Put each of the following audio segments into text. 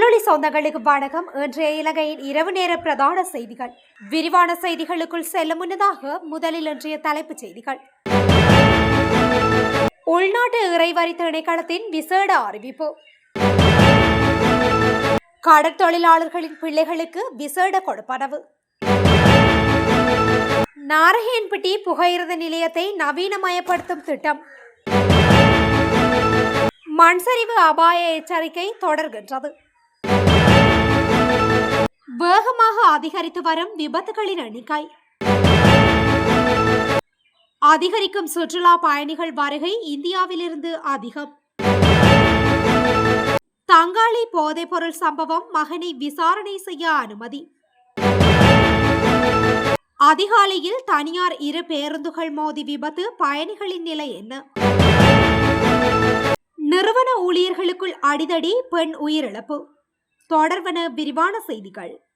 தமிழொலி சொந்தங்களுக்கு வணக்கம். இன்றைய இலங்கையின் இரவு நேர பிரதான செய்திகள். விரிவான செய்திகளுக்குள் செல்ல முன்னதாக முதலில் இன்றைய தலைப்புச் செய்திகள். உள்நாட்டு இறைவரி திணைக்களத்தின் விசேட அறிவிப்பு. கடற்தொழிலாளர்களின் பிள்ளைகளுக்கு விசேட கொடுப்பனவு. நாரகேன்பட்டி புகையிரத நிலையத்தை நவீனமயப்படுத்தும் திட்டம். மண்சரிவு அபாய எச்சரிக்கை தொடர்கின்றது. வேகமாக அதிகரித்து வரும் விபத்துகளின் எண்ணிக்கை. அதிகரிக்கும் சுற்றுலா பயணிகள் வருகை இந்தியாவிலிருந்து அதிகம். தங்காளி போதைப்பொருள் சம்பவம் மகனை விசாரணை செய்ய அனுமதி. அதிகாலையில் தனியார் இரு பேருந்துகள் மோதி விபத்து பயணிகளின் நிலை என்ன? நிறுவன ஊழியர்களுக்குள் அடிதடி பெண் உயிரிழப்பு. தொடர்வன விரிவான செய்திகள்.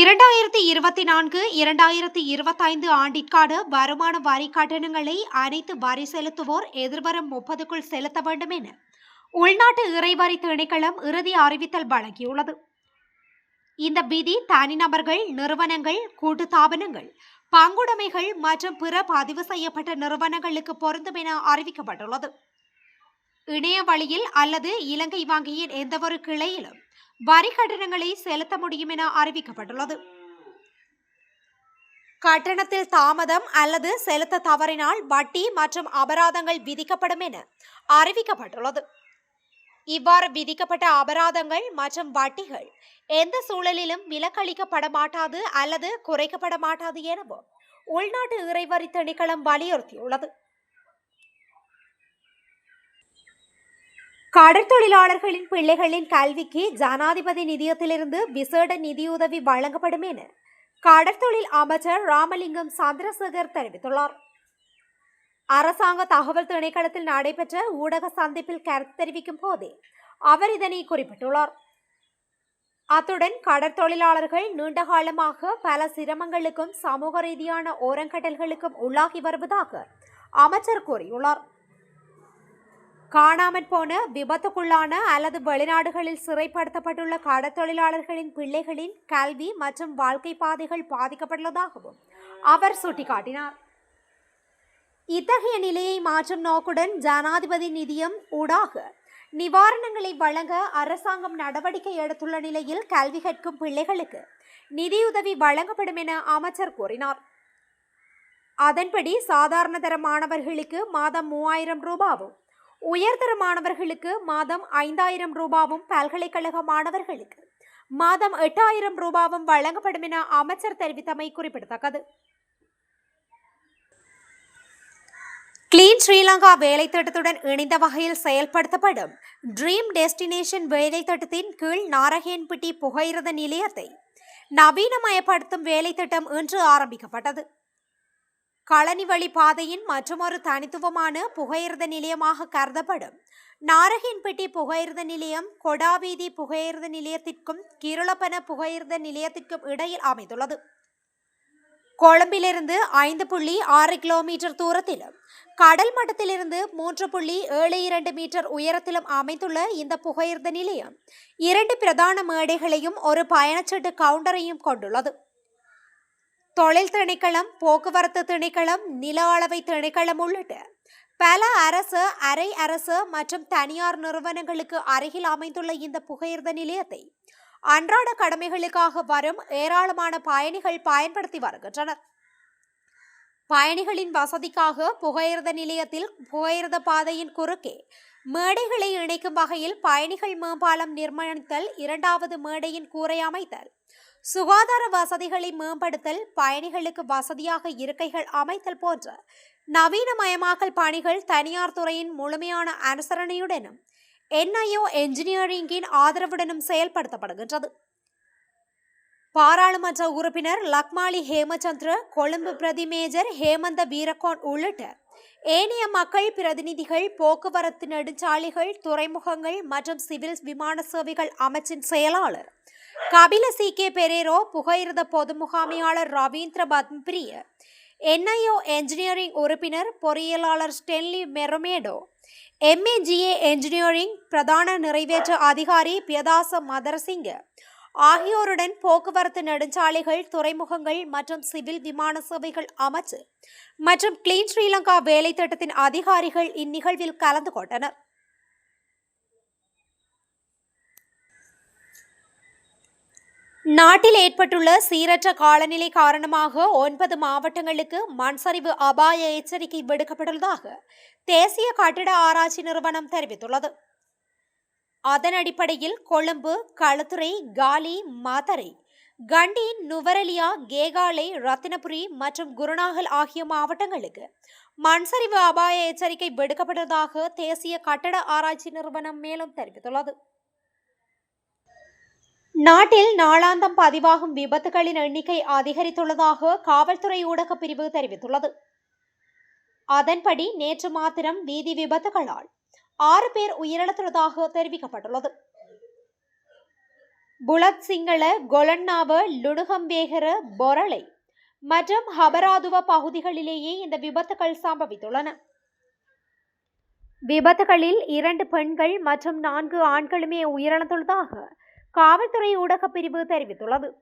இரண்டாயிரத்தி இருபத்தி நான்கு இரண்டாயிரத்தி இருபத்தைந்து ஆண்டிற்கான வருமான வரி கட்டணங்களை அனைத்து வரி செலுத்துவோர் எதிர்வரும் முப்பதுக்குள் செலுத்த வேண்டும் என உள்நாட்டு இறைவரி திணைக்களம் இறுதி அறிவித்தல் வழங்கியுள்ளது. இந்த விதி தனிநபர்கள் நிறுவனங்கள் கூட்டுத்தாபனங்கள் பங்குடைமைகள் மற்றும் பிற பதிவு செய்யப்பட்ட நிறுவனங்களுக்கு பொருந்தும் என அறிவிக்கப்பட்டுள்ளது. இணைய வழியில் அல்லது இலங்கை வங்கியின் எந்தவொரு கிளையிலும் வரி கட்டணங்களை செலுத்த முடியும் என அறிவிக்கப்பட்டுள்ளது. கட்டணத்தில் தாமதம் அல்லது செலுத்த தவறினால் வட்டி மற்றும் அபராதங்கள் விதிக்கப்படும் என அறிவிக்கப்பட்டுள்ளது. இவ்வாறு விதிக்கப்பட்ட அபராதங்கள் மற்றும் வட்டிகள் எந்த சூழலிலும் விலக்களிக்கப்பட மாட்டாது அல்லது குறைக்கப்பட மாட்டாது எனவும் உள்நாட்டு இறைவரி திணைக்களம் வலியுறுத்தியுள்ளது. கடற்தொழிலாளர்களின் பிள்ளைகளின் கல்விக்கு ஜனாதிபதி நிதியத்திலிருந்து விசேட நிதியுதவி வழங்கப்படும் என கடற்தொழில் அமைச்சர் ராமலிங்கம் சந்திரசேகர் தெரிவித்துள்ளார். அரசாங்க தகவல் திணைக்களத்தில் நடைபெற்ற ஊடக சந்திப்பில் கருத்து தெரிவிக்கும் போதே அவர் இதனை குறிப்பிட்டுள்ளார். அத்துடன் கடற்தொழிலாளர்கள் நீண்ட காலமாக பல சிரமங்களுக்கும் சமூக ரீதியான ஓரங்கட்டல்களுக்கும் உள்ளாகி வருவதாக அமைச்சர் கூறியுள்ளார். காணாமற் போன விபத்துக்குள்ளான அல்லது வெளிநாடுகளில் சிறைப்படுத்தப்பட்டுள்ள கடத்தொழிலாளர்களின் பிள்ளைகளின் கல்வி மற்றும் வாழ்க்கை பாதைகள் பாதிக்கப்பட்டுள்ளதாகவும் அவர் சுட்டிக்காட்டினார். இத்தகைய நிலையை மாற்றும் நோக்குடன் ஜனாதிபதி நிதியம் ஊடாக நிவாரணங்களை வழங்க அரசாங்கம் நடவடிக்கை எடுத்துள்ள நிலையில் கல்வி கற்கும் பிள்ளைகளுக்கு நிதியுதவி வழங்கப்படும் என அமைச்சர் கூறினார். அதன்படி சாதாரண தர மாணவர்களுக்கு மாதம் மூவாயிரம் ரூபாவும் உயர்தர மாணவர்களுக்கு மாதம் ஐந்தாயிரம் ரூபாவும் பல்கலைக்கழக மாணவர்களுக்கு மாதம் எட்டாயிரம் ரூபாவும் வழங்கப்படும் என அமைச்சர் தெரிவித்தமை குறிப்பிடத்தக்கது. கிளீன் ஸ்ரீலங்கா வேலை திட்டத்துடன் இணைந்த வகையில் செயல்படுத்தப்படும் ட்ரீம் டெஸ்டினேஷன் வேலை திட்டத்தின் கீழ் நாரகேன்பட்டி புகையிரத நிலையத்தை நவீனமயப்படுத்தும் வேலை திட்டம் இன்று ஆரம்பிக்கப்பட்டது. களனி வழி பாதையின் மற்றொரு தனித்துவமான புகையிரத நிலையமாக கருதப்படும். நாரகின்பட்டி புகையிரத நிலையம் கொடாவீதி புகையிரத நிலையத்திற்கும் கிருளப்பன புகையிரத நிலையத்திற்கும் இடையில் அமைந்துள்ளது. கொழும்பிலிருந்து ஐந்து புள்ளி ஆறு கிலோமீட்டர் தூரத்திலும் கடல் மட்டத்திலிருந்து மூன்று புள்ளி ஏழு இரண்டு மீட்டர் உயரத்திலும் அமைந்துள்ள இந்த புகையிரத நிலையம் இரண்டு பிரதான மேடைகளையும் ஒரு பயணச்சீட்டு கவுண்டரையும் கொண்டுள்ளது. தொழில் திணைக்களம் போக்குவரத்து திணைக்களம் நில அளவை திணைக்களம் உள்ளிட்ட பல அரசு அரை அரசு மற்றும் தனியார் நிறுவனங்களுக்கு அருகில் அமைந்துள்ள இந்த புகையிர்த நிலையத்தை அன்றாட கடமைகளுக்காக வரும் ஏராளமான பயணிகள் பயன்படுத்தி வருகின்றனர். பயணிகளின் வசதிக்காக புகையிரத நிலையத்தில் புகையிரத பாதையின் குறுக்கே மேடைகளை இணைக்கும் வகையில் பயணிகள் மேம்பாலம் நிர்மாணித்தல் இரண்டாவது மேடையின் கூரை அமைத்தல் சுகாதார வசதிகளை மேம்படுத்தல் பயணிகளுக்கு வசதியாக இருக்கைகள் அமைத்தல் போன்ற நவீனமயமாக்கல் பணிகள் தனியார் துறையின் முழுமையான அனுசரணையுடனும் என்ஐஓ என்ஜினியரிங்கின் ஆதரவுடனும் செயல்படுத்தப்படுகின்றது. பாராளுமன்ற உறுப்பினர் லக்மாலி ஹேமச்சந்திர கொழும்பு பிரதி மேஜர் ஹேமந்த வீரகோன் உள்ளிட்ட ஏனைய மக்கள் பிரதிநிதிகள் போக்குவரத்து நெடுஞ்சாலைகள் துறைமுகங்கள் மற்றும் சிவில் விமான சேவைகள் அமைச்சின் செயலாளர் கபில சி. கே. பெரேரோ புகையிரத பொது முகாமையாளர் ரவீந்திர பத்மபிரிய என்ஐஓ என்ஜினியரிங் உறுப்பினர் பொறியியலாளர் ஸ்டென்லி மெரமேடோ எம்ஏஜிஏ என்ஜினியரிங் பிரதான நிறைவேற்று அதிகாரி பியதாச மதரசிங்க ஆகியோருடன் போக்குவரத்து நெடுஞ்சாலைகள் துறைமுகங்கள் மற்றும் சிவில் விமான சேவைகள் அமைச்சு மற்றும் கிளீன் ஸ்ரீலங்கா வேலை திட்டத்தின் அதிகாரிகள் இந்நிகழ்வில் கலந்து கொண்டனர். நாட்டில் ஏற்பட்டுள்ள சீரற்ற காலநிலை காரணமாக ஒன்பது மாவட்டங்களுக்கு மண்சரிவு அபாய எச்சரிக்கை விடுக்கப்பட்டுள்ளதாக தேசிய கட்டிட ஆராய்ச்சி நிறுவனம் தெரிவித்துள்ளது. அதன் அடிப்படையில் கொழும்பு களுத்துறை காலி மாதரை கண்டி நுவரலியா கேகாலை ரத்தினபுரி மற்றும் குருநாகல் ஆகிய மாவட்டங்களுக்கு மண்சரிவு அபாய எச்சரிக்கை விடுக்கப்பட்டதாக தேசிய கட்டட ஆராய்ச்சி நிறுவனம் மேலும் தெரிவித்துள்ளது. நாட்டில் நாளாந்தம் பதிவாகும் விபத்துகளின் எண்ணிக்கை அதிகரித்துள்ளதாக காவல்துறை ஊடகப் பிரிவு தெரிவித்துள்ளது. அதன்படி நேற்று மாத்திரம் வீதி விபத்துகளால் ஆறு பேர் உயிரிழந்துள்ளதாக தெரிவிக்கப்பட்டுள்ளது. புலத் சிங்கள கொலன்னாவ லுணுகம்பேகர பொரளை மற்றும் ஹபராதுவ பகுதிகளிலேயே இந்த விபத்துகள் சம்பவித்துள்ளன. விபத்துகளில் இரண்டு பெண்கள் மற்றும் நான்கு ஆண்களுமே உயிரிழந்துள்ளதாக காவல்துறை ஊடகப் பிரிவு தெரிவித்துள்ளது.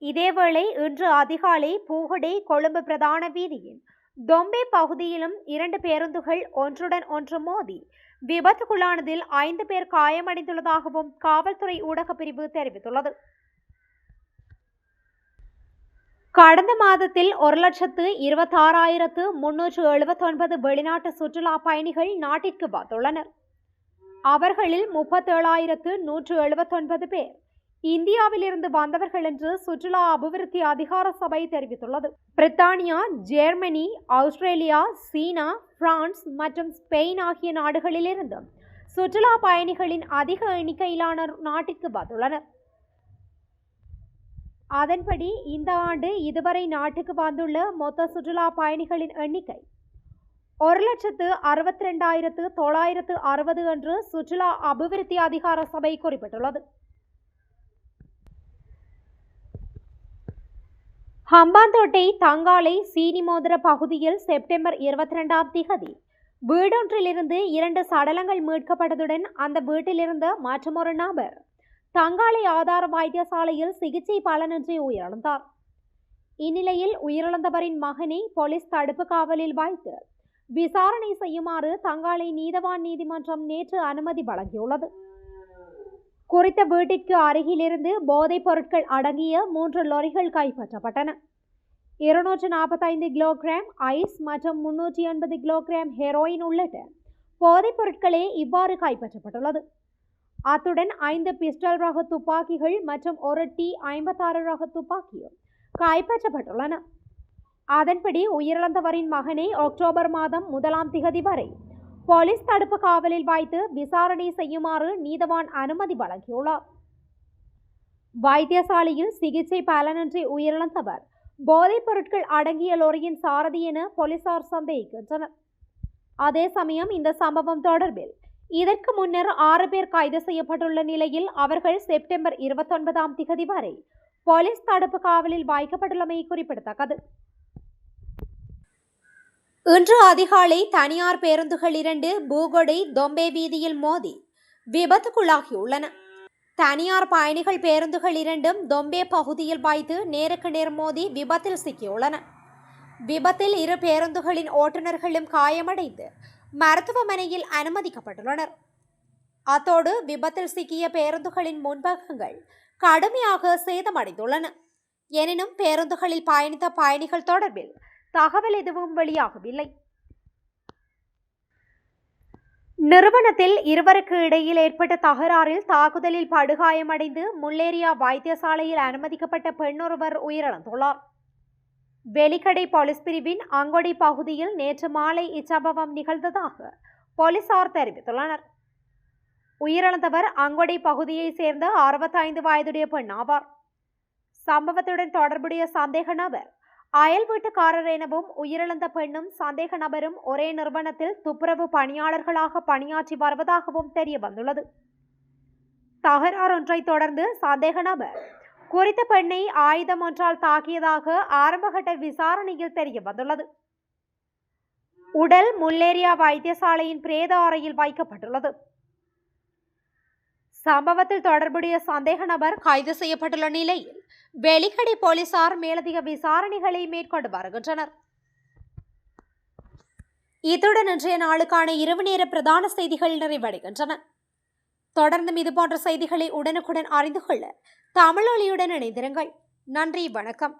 இதேவேளை இன்று அதிகாலை பூகடே கொழும்பு பிரதான வீதியின் தொம்பே பகுதியிலும் இரண்டு பேருந்துகள் ஒன்றுடன் ஒன்று மோதி விபத்துக்குள்ளானதில் ஐந்து பேர் காயமடைந்துள்ளதாகவும் காவல்துறை ஊடகப் பிரிவு தெரிவித்துள்ளது. கடந்த மாதத்தில் ஒரு லட்சத்து இருபத்தாறாயிரத்து முன்னூற்று எழுபத்தொன்பது வெளிநாட்டு சுற்றுலா பயணிகள் நாட்டிற்கு வந்துள்ளனர். அவர்களில் முப்பத்தேழாயிரத்து நூற்று எழுபத்தொன்பது பேர் இந்தியாவிலிருந்து வந்தவர்கள் என்று சுற்றுலா அபிவிருத்தி அதிகார சபை தெரிவித்துள்ளது. பிரித்தானியா ஜெர்மனி ஆஸ்திரேலியா சீனா பிரான்ஸ் மற்றும் ஸ்பெயின் ஆகிய நாடுகளிலிருந்து சுற்றுலா பயணிகளின் அதிக எண்ணிக்கையிலான நாட்டிற்கு வந்துள்ளனர். அதன்படி இந்த ஆண்டு இதுவரை நாட்டுக்கு வந்துள்ள மொத்த சுற்றுலா பயணிகளின் எண்ணிக்கை ஒரு லட்சத்து அறுபத்தி ரெண்டாயிரத்து தொள்ளாயிரத்து அறுபது என்று சுற்றுலா அபிவிருத்தி அதிகார சபை குறிப்பிட்டுள்ளது. ஹம்பாந்தோட்டை தங்காலை சீனிமோதிர பகுதியில் செப்டம்பர் இருபத்தி ரெண்டாம் திகதி. வீடொன்றிலிருந்து இரண்டு சடலங்கள் மீட்கப்பட்டதுடன் அந்த வீட்டிலிருந்து மற்றொரு நபர் தங்காலை ஆதார வைத்தியசாலையில் சிகிச்சை பலனின்றி உயிரிழந்தார். இந்நிலையில் உயிரிழந்தவரின் மகனை போலீஸ் தடுப்பு காவலில் வைத்து விசாரணை செய்யுமாறு தங்காலை நீதவான் நீதிமன்றம் நேற்று அனுமதி வழங்கியுள்ளது. குறித்த வீட்டிற்கு அருகிலிருந்து போதைப் பொருட்கள் அடங்கிய மூன்று லொரிகள் கைப்பற்றப்பட்டன. இருநூற்று நாற்பத்தைந்து கிலோகிராம் ஐஸ் மற்றும் முன்னூற்றி எண்பது கிலோகிராம் ஹெரோயின் உள்ளிட்ட போதைப் பொருட்களே இவ்வாறு கைப்பற்றப்பட்டுள்ளது. அத்துடன் ஐந்து பிஸ்டல் ரக துப்பாக்கிகள் மற்றும் ஒரு டி ஐம்பத்தாறு ரக துப்பாக்கியும் கைப்பற்றப்பட்டுள்ளன. அதன்படி உயிரிழந்தவரின் மகனை அக்டோபர் மாதம் முதலாம் திகதி வரை போலீஸ் தடுப்பு காவலில் வைத்து விசாரணை செய்யுமாறு நீதவான் அனுமதி வழங்கியுள்ளார். வைத்தியசாலையில் சிகிச்சை பலனின்றி உயிரிழந்தவர். போதைப் பொருட்கள் அடங்கிய லொரியின் சாரதி என போலீசார் சந்தேகிக்கின்றனர். அதே சமயம் இந்த சம்பவம் தொடர்பில் இதற்கு முன்னர் ஆறு பேர் கைது செய்யப்பட்டுள்ள நிலையில் அவர்கள் செப்டம்பர் இருபத்தொன்பதாம் திகதி வரை போலீஸ் தடுப்பு காவலில் வைக்கப்பட்டுள்ளமை குறிப்பிடத்தக்கது. இன்று அதிகாலை தனியார் பேருந்துகள் இரண்டு பூகொடை தொம்பே வீதியில் மோதி விபத்துக்குள்ளாகியுள்ளன. தனியார் பயணிகள் பேருந்துகள் இரண்டும் தொம்பே பகுதியில் பாய்த்து நேருக்கு நேர் மோதி விபத்தில் சிக்கியுள்ளன. விபத்தில் இரு பேருந்துகளின் ஓட்டுநர்களும் காயமடைந்து மருத்துவமனையில் அனுமதிக்கப்பட்டுள்ளனர். அத்தோடு விபத்தில் சிக்கிய பேருந்துகளின் முன்பகங்கள் கடுமையாக சேதமடைந்துள்ளன. எனினும் பேருந்துகளில் பயணித்த பயணிகள் தொடர்பில் தகவல் எதுவும் வெளியாகவில்லை. நிறுவனத்தில் இருவருக்கு இடையில் ஏற்பட்ட தகராறில் தாக்குதலில் படுகாயமடைந்து முல்லேரியா வைத்தியசாலையில் அனுமதிக்கப்பட்ட பெண்ணொருவர் உயிரிழந்துள்ளார். வெலிக்கடை போலீஸ் பிரிவின் அங்கொடி பகுதியில் நேற்று மாலை இச்சம்பவம் நிகழ்ந்ததாக போலீசார் தெரிவித்துள்ளனர். உயிரிழந்தவர் அங்கொடை பகுதியைச் சேர்ந்த அறுபத்தைந்து வயதுடைய பெண் ஆவார் சம்பவத்துடன் தொடர்புடைய சந்தேக நபர் அயல் வீட்டுக்காரர் எனவும் உயிரிழந்த பெண்ணும் சந்தேக நபரும் ஒரே நிறுவனத்தில் துப்புரவு பணியாளர்களாக பணியாற்றி வருவதாகவும் தெரிய வந்துள்ளது. தகராறொன்றை தொடர்ந்து சந்தேக நபர் குறித்த பெண்ணை ஆயுதம் ஒன்றால் தாக்கியதாக ஆரம்பகட்ட விசாரணையில் தெரிய வந்துள்ளது. உடல் முல்லேரியா வைத்தியசாலையின் பிரேத அறையில் வைக்கப்பட்டுள்ளது. சம்பவத்தில் தொடர்புடைய சந்தேக நபர் கைது செய்யப்பட்டுள்ள நிலையில் வெலிக்கடை போலீசார் மேலதிக விசாரணைகளை மேற்கொண்டு வருகின்றனர். இத்துடன் இன்றைய நாளுக்கான இரவு நேர பிரதான செய்திகள் நிறைவடைகின்றன. தொடர்ந்தும் இதுபோன்ற செய்திகளை உடனுக்குடன் அறிந்து கொள்ள தமிழொலியுடன் இணைந்திருங்கள். நன்றி வணக்கம்.